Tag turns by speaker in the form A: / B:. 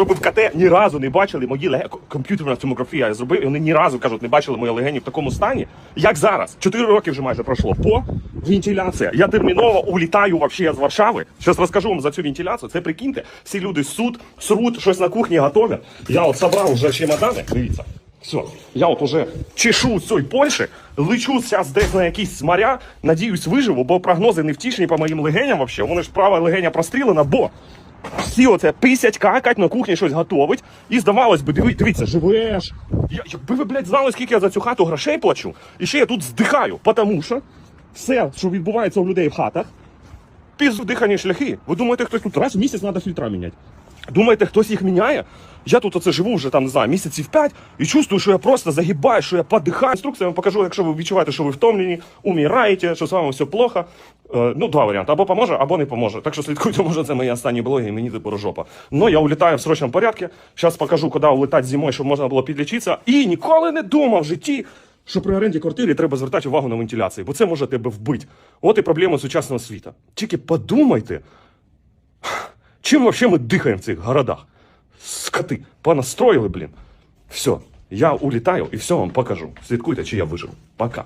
A: робив КТ, ні разу не бачили мої леге... комп'ютерна томографія. Я зробив, і вони ні разу кажуть, не бачили мої легені в такому стані, як зараз. Чотири роки вже майже пройшло. По вентиляція. Я терміново улітаю вообще з Варшави. Щас розкажу вам за цю вентиляцію. Це прикиньте, всі люди суд, срут, щось на кухні готовлять. Я от собрав вже чемодани. Дивіться. Все, я от уже чешу цієї Польщі, лечу зараз десь на якісь моря, надіюсь, виживу, бо прогнози не втішні по моїм легеням вообще. Вони ж права легеня прострілена, бо всі оце писять, какать, на кухні щось готовить. І здавалось би, диви, дивіться, живеш. Я, якби ви, блядь, знали, скільки я за цю хату грошей плачу, і ще я тут здихаю, тому що все, що відбувається у людей в хатах, піздихані шляхи. Ви думаєте, хтось тут раз в місяць треба фільтра міняти? Думаєте, хтось їх міняє? Я тут оце живу вже там, не знаю, місяців п'ять і чувствую, що я просто загибаю, що я подихаю. Інструкцію я вам покажу, якщо ви відчуваєте, що ви втомлені, умираєте, що з вами все плохо. Е, ну, два варіанти: або поможе, або не поможе. Так що слідкуйте, може, це мої останні блоги, і мені типу жопа. Ну, я улітаю в срочному порядку. Зараз покажу, куди улетати зимою, щоб можна було підлічитися. І ніколи не думав в житті. Що при оренді квартири треба звертати увагу на вентиляцію, бо це може тебе вбити. От і проблема сучасного світу. Тільки подумайте, чим вообще ми дихаємо в цих городах? Скоти, понастроїли, блін. Все, я улітаю і все вам покажу. Слідкуйте, чи я виживу. Пока.